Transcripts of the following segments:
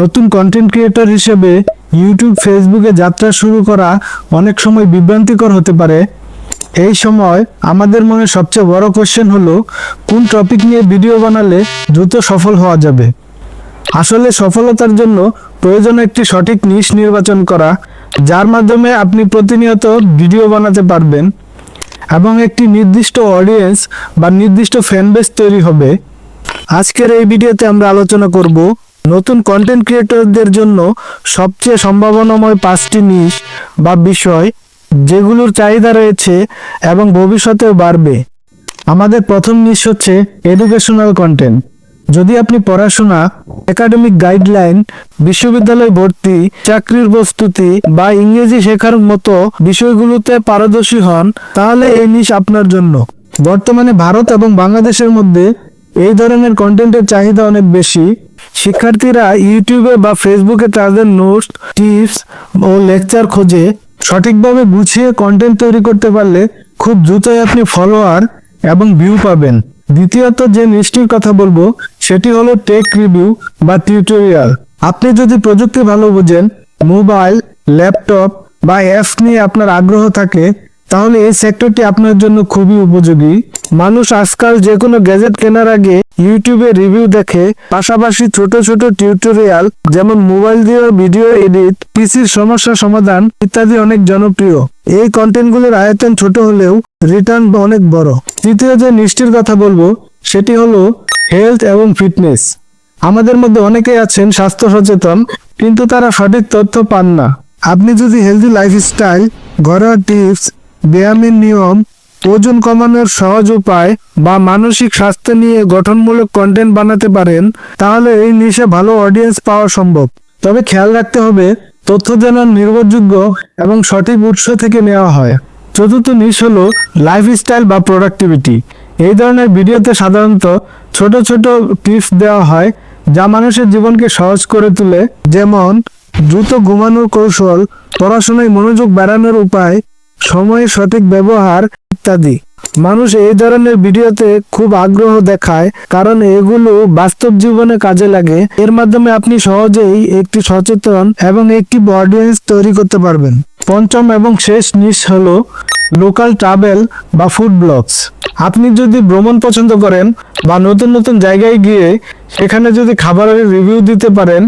নতুন content creator হিসেবে YouTube ফেসবুকে যাত্রা শুরু করা অনেক সময় বিভ্রান্তিকর হতে পারে। এই সময় আমাদের মনে সবচেয়ে বড় কোশ্চেন হলো, কোন টপিক নিয়ে ভিডিও বানালে দ্রুত সফল হওয়া যাবে? আসলে সফলতার জন্য প্রয়োজন একটি সঠিক নিশ নির্বাচন করা, যার মাধ্যমে আপনি প্রতিনিয়ত ভিডিও বানাতে পারবেন এবং একটি নির্দিষ্ট অডিয়েন্স বা নির্দিষ্ট ফ্যানবেস তৈরি হবে। আজকের এই ভিডিওতে আমরা আলোচনা করব নতুন কন্টেন্ট ক্রিয়েটরদের জন্য সবচেয়ে সম্ভাবনাময় পাঁচটি নিশ বা বিষয় যেগুলোর চাহিদা রয়েছে এবং ভবিষ্যতেও বাড়বে। আমাদের প্রথম নিশ হচ্ছে এডুকেশনাল কন্টেন্ট যদি আপনি পড়াশোনা একাডেমিক গাইডলাইন বিশ্ববিদ্যালয় ভর্তি, চাকরির প্রস্তুতি বা ইংরেজি শেখার মতো বিষয়গুলোতে পারদর্শী হন, তাহলে এই নিশ আপনার জন্য। বর্তমানে ভারত এবং বাংলাদেশের মধ্যে এই ধরনের কন্টেন্টের চাহিদা অনেক বেশি। শিক্ষার্থীরা ইউটিউবে বা ফেসবুকে তাদের নোটস, টিপস ও লেকচার খোঁজে সঠিকভাবে গুছিয়ে কন্টেন্ট তৈরি করতে পারলে খুব দ্রুতই আপনি ফলোয়ার এবং ভিউ পাবেন। দ্বিতীয়ত যে নিশ্চয়ই কথা বলব, সেটি হলো টেক রিভিউ বা টিউটোরিয়াল আপনি যদি প্রযুক্তি ভালো বোঝেন মোবাইল ল্যাপটপ বা অ্যাপস নিয়ে আপনার আগ্রহ থাকে, তাহলে এই সেক্টরটি আপনার জন্য খুবই উপযোগী। মানুষ আজকাল যে কোনো গ্যাজেট কেনার আগে ইউটিউবে রিভিউ দেখে পাশাপাশি ছোট ছোট টিউটোরিয়াল যেমন মোবাইল দিয়ে ভিডিও এডিট, পিসির সমস্যা সমাধান ইত্যাদি অনেক জনপ্রিয়। এই কন্টেন্টগুলোর আয়তন ছোট হলেও রিটার্ন অনেক বড়। তৃতীয় যে নিষ্ঠির কথা বলব, সেটি হলো হেলথ এবং ফিটনেস। আমাদের মধ্যে অনেকেই আছেন স্বাস্থ্য সচেতন, কিন্তু তারা সঠিক তথ্য পান না। আপনি যদি হেলদি লাইফস্টাইল, ঘরোয়া টিপস, ব্যায়ামের নিয়ম ওজন কমানোর সহজ উপায় বা মানসিক স্বাস্থ্য নিয়ে গঠনমূলক কন্টেন্ট বানাতে পারেন, তাহলে এই নিশে ভালো অডিয়েন্স পাওয়া সম্ভব। তবে খেয়াল রাখতে হবে, তথ্য যেন নির্ভরযোগ্য এবং সঠিক উৎস থেকে নেওয়া হয়। চতুর্থ নিশ হলো লাইফস্টাইল বা প্রোডাক্টিভিটি এই ধরনের ভিডিওতে সাধারণত ছোট ছোট টিপস দেওয়া হয়, যা মানুষের জীবনকে সহজ করে তোলে। যেমন, দ্রুত ঘুমানোর কৌশল, পড়াশোনায় মনোযোগ বাড়ানোর উপায়, সময়ের সঠিক ব্যবহার ইত্যাদি। মানুষ এই ধরনের ভিডিওতে খুব আগ্রহ দেখায়, কারণ এগুলো বাস্তব জীবনে কাজে লাগে। এর মাধ্যমে আপনি সহজেই একটি সচেতন এবং একটি অডিয়েন্স তৈরি করতে পারবেন। পঞ্চম এবং শেষ নিশ হলো লোকাল ট্রাভেল বা ফুড ব্লগস আপনি যদি ভ্রমণ পছন্দ করেন বা নতুন নতুন জায়গায় গিয়ে সেখানে যদি খাবারের রিভিউ দিতে পারেন,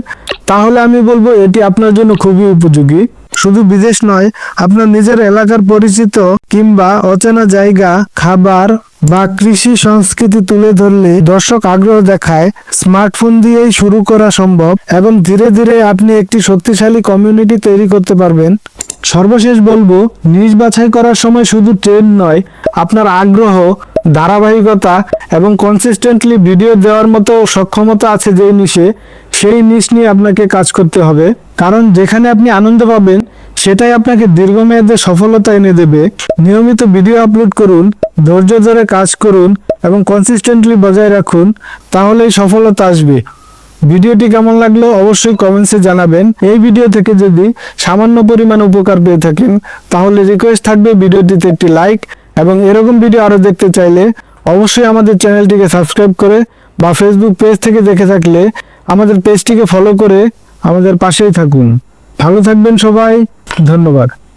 তাহলে আমি বলব এটি আপনার জন্য খুবই উপযোগী। শুধু বিদেশ নয়, আপনার নিজের এলাকার পরিচিত কিংবা অচেনা জায়গা, খাবার বা কৃষি সংস্কৃতি তুলে ধরলে দর্শক আগ্রহ দেখায়। স্মার্টফোন দিয়েই শুরু করা সম্ভব এবং ধীরে ধীরে আপনি একটি শক্তিশালী কমিউনিটি তৈরি করতে পারবেন। সর্বশেষ বলব, নিজ বাছাই করার সময় শুধু ট্রেন্ড নয়, আপনার আগ্রহ, ধারাবাহিকতা এবং কনসিস্টেন্টলি ভিডিও দেওয়ার মতো সক্ষমতা আছে যেই নিশে, সেই নিশ নিয়ে আপনাকে কাজ করতে হবে। কারণ যেখানে আপনি আনন্দ পাবেন, সেটাই আপনাকে দীর্ঘমেয়াদে সফলতা এনে দেবে। নিয়মিত ভিডিও আপলোড করুন, ধৈর্য ধরে কাজ করুন এবং কনসিস্টেন্টলি বজায় রাখুন, তাহলেই সফলতা আসবে। ভিডিওটি কেমন লাগল অবশ্যই কমেন্টসে জানাবেন। এই ভিডিও থেকে যদি সামান্য পরিমাণ উপকার পেয়ে থাকেন, তাহলে রিকোয়েস্ট থাকবে ভিডিওটিতে একটি লাইক এবং এরকম ভিডিও আরও দেখতে চাইলে অবশ্যই আমাদের চ্যানেলটিকে সাবস্ক্রাইব করে বা ফেসবুক পেজ থেকে দেখে থাকলে আমাদের পেজটিকে ফলো করে আমাদের পাশেই থাকুন। ভালো থাকবেন সবাই। ধন্যবাদ।